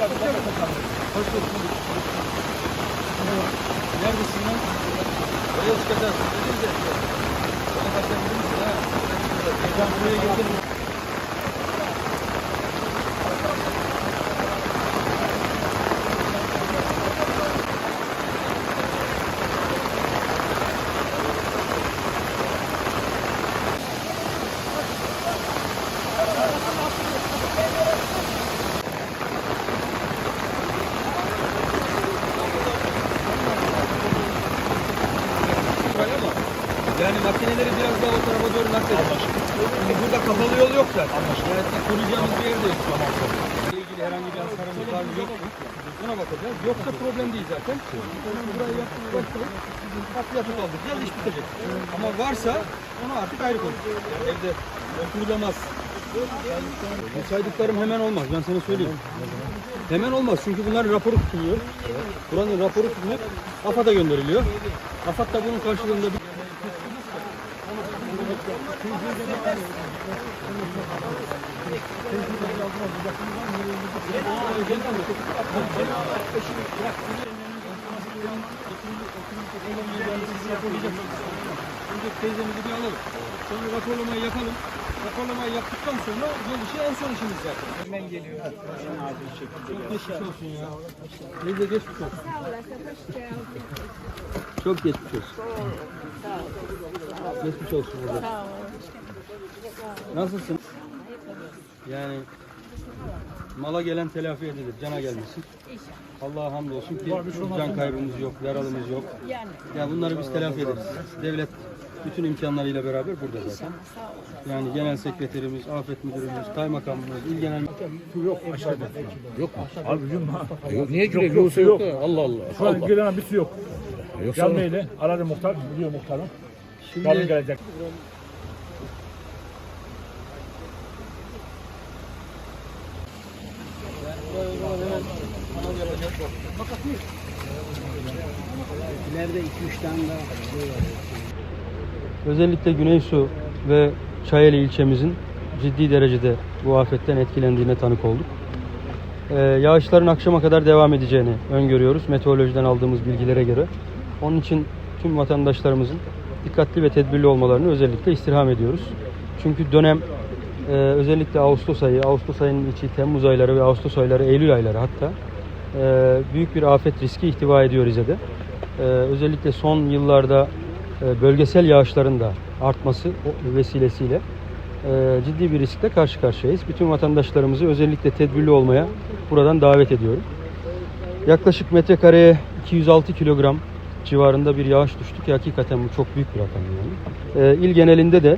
Hoş. Neredesin lan? Oraya çıkacaksın. Dedim de. Bana kaçabilir misin ha? Ben buraya getirdim. Böyle ama yani makineleri biraz daha o tarafa doğru nakledin. Şimdi burada kapalı yol yok zaten. Yani koruyacağımız bir yer de yok. Ile ilgili herhangi bir hasarımız var mı yok mu? Buna bakacağız. Yoksa problem değil zaten. Burayı yapmaya başlayıp yapıp alacağız. İş bitecek. Ama varsa onu artık ayrı konuşacağız. Yani evde kurulamaz. Bu saydıklarım hemen olmaz. Ben sana söyleyeyim. Hemen olmaz çünkü bunların raporu tutuluyor. Buranın raporu tutuluyor. AFAD'a gönderiliyor. AFAD da bunun karşılığında bir teyzemizi bir alalım. Sonra raporlamayı yapalım. Raporlamayı yaptıktan sonra yol işi en son işimiz zaten. Hemen geliyor. Çok geçmiş olsun ya. Teyze geçmiş olsun. Çok geçmiş olsun. Geçmiş olsun. Sağ Nasılsın? Yani mala gelen telafi edilir, cana gelmesin. Allah'a hamdolsun ki can kaybımız yok, yaralımız yok. Yani Ya bunları biz telafi ederiz. Devlet bütün imkanlarıyla beraber burada zaten. Yani genel sekreterimiz, afet müdürümüz, kaymakamımız, il genel Yok aşağıda. Yok mu? Abi yumma. Yok niye güle Yok, yoksa yok, yok. Allah Allah. Şu an gelen bir su yok. Yoksa Gelmeyle aradı muhtar, biliyor muhtarım. Yarın Şimdi gelecek. İleride 2-3 tane daha özellikle Güneysu ve Çayeli ilçemizin ciddi derecede bu afetten etkilendiğine tanık olduk. Ee, yağışların akşama kadar devam edeceğini öngörüyoruz meteorolojiden aldığımız bilgilere göre. Onun için tüm vatandaşlarımızın dikkatli ve tedbirli olmalarını özellikle istirham ediyoruz. Çünkü dönem e, özellikle Ağustos ayı, Ağustos ayının içi Temmuz ayları ve Ağustos ayları, Eylül ayları hatta büyük bir afet riski ihtiva ediyor Rize'de. E, özellikle son yıllarda e, bölgesel yağışların da artması vesilesiyle e, ciddi bir riskle karşı karşıyayız. Bütün vatandaşlarımızı özellikle tedbirli olmaya buradan davet ediyorum. Yaklaşık metrekareye 206 kilogram civarında bir yağış düştü ki hakikaten bu çok büyük bir rakam yani. E, il genelinde de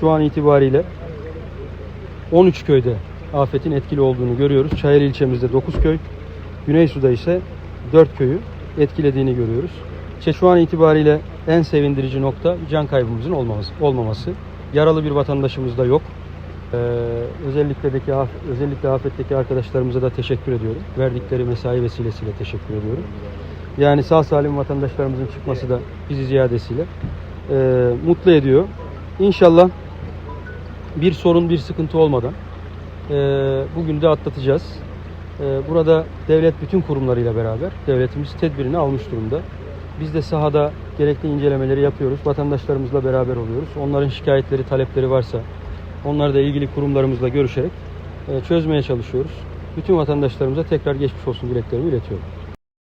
şu an itibariyle 13 köyde afetin etkili olduğunu görüyoruz. Çayeli ilçemizde 9 köy, Güneysu'da ise 4 köyü etkilediğini görüyoruz. İşte şu an itibariyle en sevindirici nokta can kaybımızın olmaması. Yaralı bir vatandaşımız da yok. Ee, özellikle de özellikle afetteki arkadaşlarımıza da teşekkür ediyorum. Verdikleri mesai vesilesiyle teşekkür ediyorum. Yani sağ salim vatandaşlarımızın çıkması da bizi ziyadesiyle e, mutlu ediyor. İnşallah bir sorun, bir sıkıntı olmadan e, bugün de atlatacağız. E, burada devlet bütün kurumlarıyla beraber devletimiz tedbirini almış durumda. Biz de sahada gerekli incelemeleri yapıyoruz. Vatandaşlarımızla beraber oluyoruz. Onların şikayetleri, talepleri varsa onları da ilgili kurumlarımızla görüşerek e, çözmeye çalışıyoruz. Bütün vatandaşlarımıza tekrar geçmiş olsun dileklerimi iletiyorum.